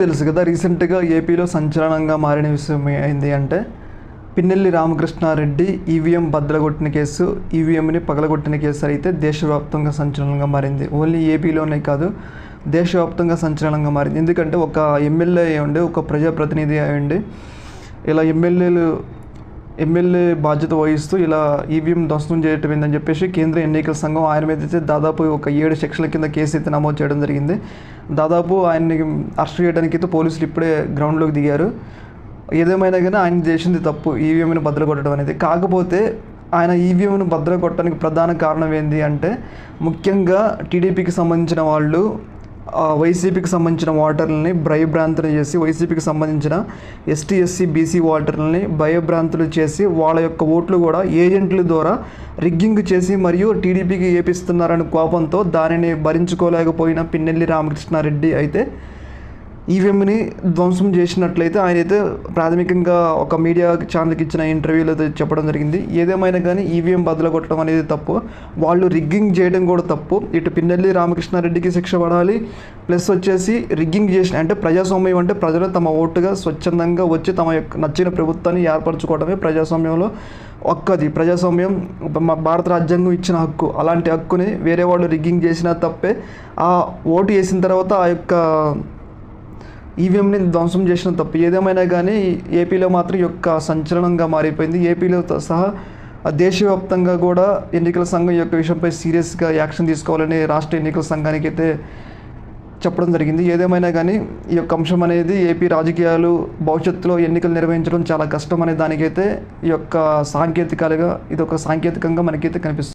తెలుసు కదా రీసెంట్గా ఏపీలో సంచలనంగా మారిన విషయం ఏంటి అంటే పిన్నెల్లి రామకృష్ణారెడ్డి ఈవీఎం బద్దలగొట్టిన కేసు ఈవీఎంని పగలగొట్టిన కేసు అయితే దేశవ్యాప్తంగా సంచలనంగా మారింది. ఓన్లీ ఏపీలోనే కాదు దేశవ్యాప్తంగా సంచలనంగా మారింది. ఎందుకంటే ఒక ఎమ్మెల్యే అయ్యండి ఒక ప్రజాప్రతినిధి అయ్యండి ఇలా ఎమ్మెల్యేలు ఎమ్మెల్యే బాధ్యత వహిస్తూ ఇలా ఈవీఎం ధ్వంసం చేయటం ఏందని చెప్పేసి కేంద్ర ఎన్నికల సంఘం ఆయన మీద అయితే దాదాపు ఒక ఏడు సెక్షన్ల కింద కేసు అయితే నమోదు చేయడం జరిగింది. దాదాపు ఆయన్ని అరెస్ట్ చేయడానికి అయితే పోలీసులు ఇప్పుడే గ్రౌండ్లోకి దిగారు. ఏదేమైనా కానీ ఆయన చేసింది తప్పు. ఈవీఎంని భద్ర కొట్టడం అనేది. కాకపోతే ఆయన ఈవీఎంను భద్ర కొట్టడానికి ప్రధాన కారణం ఏంటి అంటే ముఖ్యంగా టీడీపీకి సంబంధించిన వాళ్ళు వైసీపీకి సంబంధించిన ఓటర్లని భయభ్రాంతులు చేసి వైసీపీకి సంబంధించిన ఎస్టీ ఎస్సీ బీసీ ఓటర్లని భయభ్రాంతులు చేసి వాళ్ళ యొక్క ఓట్లు కూడా ఏజెంట్ల ద్వారా రిగ్గింగ్ చేసి మరియు టీడీపీకి ఏపిస్తున్నారని కోపంతో దానిని భరించుకోలేకపోయిన పిన్నెల్లి రామకృష్ణారెడ్డి అయితే ఈవీఎంని ధ్వంసం చేసినట్లయితే ఆయన అయితే ప్రాథమికంగా ఒక మీడియా ఛానల్కి ఇచ్చిన ఇంటర్వ్యూలో అయితే చెప్పడం జరిగింది. ఏదేమైనా కానీ ఈవీఎం బదులు కొట్టడం అనేది తప్పు. వాళ్ళు రిగ్గింగ్ చేయడం కూడా తప్పు. ఇటు పిన్నెల్లి రామకృష్ణారెడ్డికి శిక్ష పడాలి. ప్లస్ వచ్చేసి రిగ్గింగ్ చేసిన అంటే ప్రజాస్వామ్యం అంటే ప్రజలు తమ ఓటుగా స్వచ్ఛందంగా వచ్చి తమ యొక్క నచ్చిన ప్రభుత్వాన్ని ఏర్పరచుకోవడమే ప్రజాస్వామ్యంలో ఒక్కది. ప్రజాస్వామ్యం మా భారత రాజ్యాంగం ఇచ్చిన హక్కు. అలాంటి హక్కుని వేరే వాళ్ళు రిగ్గింగ్ చేసినా తప్పే. ఆ ఓటు వేసిన తర్వాత ఆ యొక్క ఈవీఎంని ధ్వంసం చేసిన తప్పు ఏదేమైనా కానీ ఏపీలో మాత్రం యొక్క సంచలనంగా మారిపోయింది. ఏపీలో సహా ఆ దేశవ్యాప్తంగా కూడా ఎన్నికల సంఘం యొక్క విషయంపై సీరియస్గా యాక్షన్ తీసుకోవాలని రాష్ట్ర ఎన్నికల సంఘానికి అయితే చెప్పడం జరిగింది. ఏదేమైనా కానీ ఈ యొక్క అంశం అనేది ఏపీ రాజకీయాలు భవిష్యత్తులో ఎన్నికలు నిర్వహించడం చాలా కష్టం అనే దానికైతే ఈ యొక్క సాంకేతికాలుగా ఇది ఒక సాంకేతికంగా మనకైతే కనిపిస్తుంది.